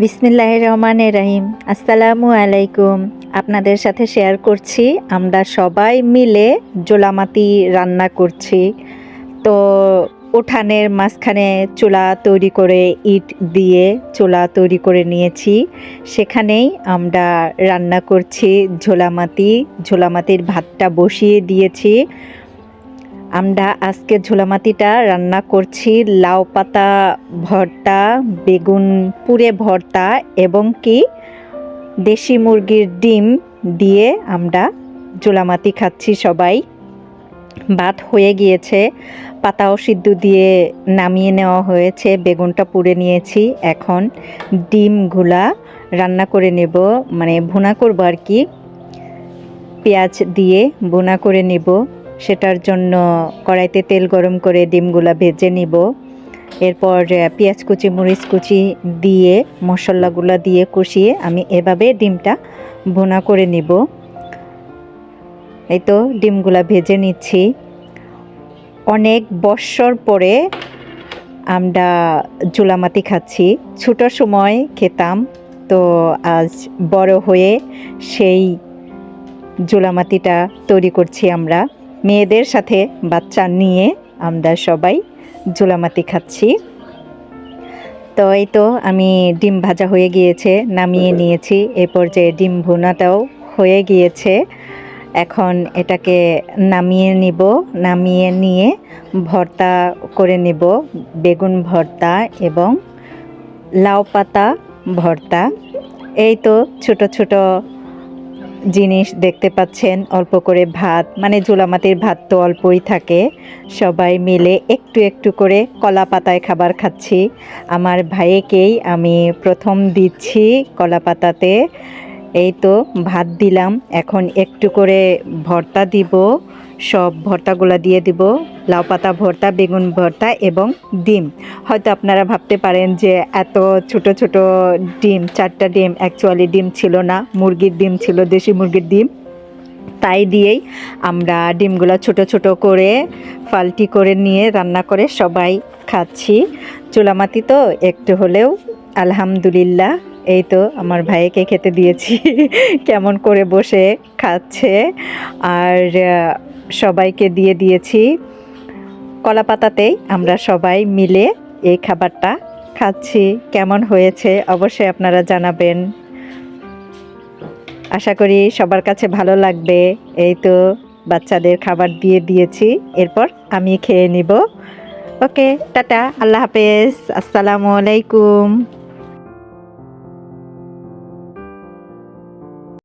বিসমিল্লাহ রহমান রাহিম। আসসালামু আলাইকুম। আপনাদের সাথে শেয়ার করছি, আমরা সবাই মিলে জোলামাতি রান্না করছি। তো উঠানের মাঝখানে চুলা তৈরি করে ইট দিয়ে চুলা তৈরি করে নিয়েছি। সেখানেই আমরা রান্না করছি ঝোলামাতি ঝোলামাতির ভাতটা বসিয়ে দিয়েছি। আমরা আজকে ঝোলামাতিটা রান্না করছি লাউ পাতা ভর্তা, বেগুন পুরে ভর্তা এবং কি দেশি মুরগির ডিম দিয়ে আমরা জোলামাতি খাচ্ছি সবাই। ভাত হয়ে গিয়েছে, পাতাও সিদ্ধ দিয়ে নামিয়ে নেওয়া হয়েছে, বেগুনটা পুড়ে নিয়েছি। এখন ডিমগুলা রান্না করে নেব মানে ভুনা করব আর কি। পেঁয়াজ দিয়ে ভুনা করে নেব। সেটার জন্য কড়াইতে তেল গরম করে ডিমগুলা ভেজে নিব। এরপর পেঁয়াজ কুচি, মরিচ কুচি দিয়ে, মশলাগুলো দিয়ে কষিয়ে আমি এভাবে ডিমটা ভুনা করে নিব। এই তো ডিমগুলা ভেজে নিচ্ছি। অনেক বৎসর পরে আমরা জুলামাতি খাচ্ছি। ছোটো সময় খেতাম, তো আজ বড় হয়ে সেই জুলামাতিটা তৈরি করছি আমরা। মেয়েদের সাথে বাচ্চা নিয়ে আমরা সবাই জুলামাতি খাচ্ছি। তো এই তো আমি ডিম ভাজা হয়ে গিয়েছে, নামিয়ে নিয়েছি। এই পর্যায়ে ডিম ভুনাটাও হয়ে গিয়েছে। এখন এটাকে নামিয়ে নিব, নামিয়ে নিয়ে ভর্তা করে নিব, বেগুন ভর্তা এবং লাউ পাতা ভর্তা। এই তো ছোট ছোট জিনিস দেখতে পাচ্ছেন, অল্প করে ভাত মানে জোলামাটির ভাত তো অল্পই থাকে। সবাই মিলে একটু একটু করে কলা পাতায় খাবার খাচ্ছি। আমার ভাইকেই আমি প্রথম দিচ্ছি কলা পাতাতে। এই তো ভাত দিলাম, এখন একটু করে ভর্তা দিব। সব ভর্তাগুলো দিয়ে দিব। লাউ পাতা ভর্তা, বেগুন ভর্তা এবং ডিম। হয়তো আপনারা ভাবতে পারেন যে এত ছোট ছোট ডিম, চারটা ডিম অ্যাকচুয়ালি ডিম ছিল না। মুরগির ডিম ছিল, দেশি মুরগির ডিম। তাই দিয়েই আমরা ডিমগুলো ছোট ছোট করে পাল্টি করে নিয়ে রান্না করে সবাই খাচ্ছি। চুলামাতি তো একটু হলেও আলহামদুলিল্লাহ, এই তো আমার ভাইকে খেতে দিয়েছি। কেমন করে বসে খাচ্ছে। আর সবাইকে দিয়ে দিয়েছি কলা পাতাতেই আমরা সবাই মিলে এই খাবারটা খাচ্ছি। কেমন হয়েছে অবশ্যই আপনারা জানাবেন। আশা করি সবার কাছে ভালো লাগবে। এই তো বাচ্চাদের খাবার দিয়ে দিয়েছি। এরপর আমি খেয়ে নিব। ওকে, টাটা, আল্লাহ হাফেজ। আসসালামু আলাইকুম।